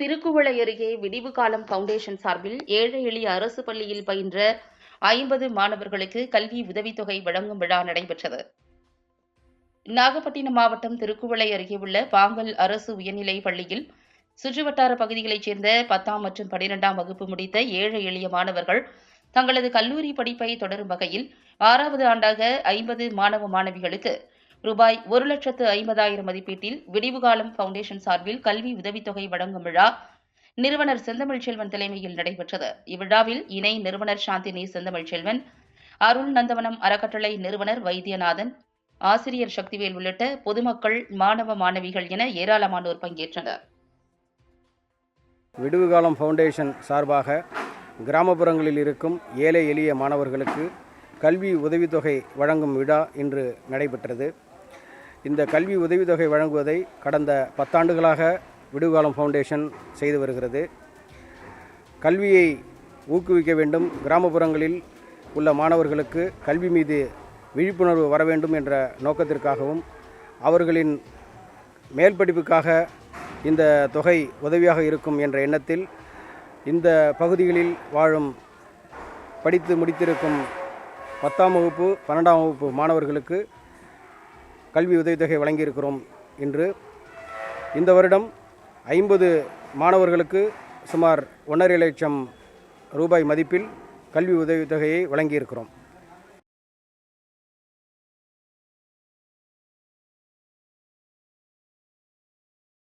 திருக்குவளை அருகே விடிவு காலம் ஃபவுண்டேஷன் சார்பில் ஏழை எளிய அரசு பள்ளியில் பயின்ற ஐம்பது மாணவர்களுக்கு கல்வி உதவித்தொகை வழங்கும் விழா நடைபெற்றது. நாகப்பட்டினம் மாவட்டம் திருக்குவளை அருகே உள்ள பாங்கல் அரசு உயர்நிலைப் பள்ளியில் சுற்றுவட்டார பகுதிகளைச் சேர்ந்த பத்தாம் மற்றும் பனிரெண்டாம் வகுப்பு முடித்த ஏழை எளிய மாணவர்கள் தங்களது கல்லூரி படிப்பை தொடரும் வகையில் ஆறாவது ஆண்டாக ஐம்பது மாணவ மாணவிகளுக்கு ரூபாய் ஒரு லட்சத்து ஐம்பதாயிரம் மதிப்பீட்டில் விடிவுகாலம் ஃபவுண்டேஷன் சார்பில் கல்வி உதவித்தொகை வழங்கும் விழா நிறுவனர் செந்தமிழ் செல்வன் தலைமையில் நடைபெற்றது. இவ்விழாவில் இணை நிறுவனர் சாந்தினி செந்தமிழ் செல்வன் அருள் நந்தவனம் அறக்கட்டளை நிறுவனர் வைத்தியநாதன் ஆசிரியர் சக்திவேல் உள்ளிட்ட பொதுமக்கள் மாணவ மாணவிகள் என ஏராளமானோர் பங்கேற்றனர். விடுவுகாலம் ஃபவுண்டேஷன் சார்பாக கிராமப்புறங்களில் இருக்கும் ஏழை எளிய மாணவர்களுக்கு கல்வி உதவித்தொகை வழங்கும் விழா இன்று நடைபெற்றது. இந்த கல்வி உதவித்தொகை வழங்குவதை கடந்த பத்தாண்டுகளாக விடுகாலம் ஃபவுண்டேஷன் செய்து வருகிறது. கல்வியை ஊக்குவிக்க வேண்டும். கிராமப்புறங்களில் உள்ள மாணவர்களுக்கு கல்வி மீது விழிப்புணர்வு வர வேண்டும் என்ற நோக்கத்திற்காகவும் அவர்களின் மேல்படிப்புக்காக இந்த தொகை உதவியாக இருக்கும் என்ற எண்ணத்தில் இந்த பகுதிகளில் வாழும் படித்து முடித்திருக்கும் பத்தாம் வகுப்பு பன்னெண்டாம் வகுப்பு மாணவர்களுக்கு கல்வி உதவித்தொகை வழங்கியிருக்கிறோம் இன்று. இந்த வருடம் ஐம்பது மாணவர்களுக்கு சுமார் ஒன்றரை லட்சம் ரூபாய் மதிப்பில் கல்வி உதவித்தொகையை வழங்கியிருக்கிறோம்.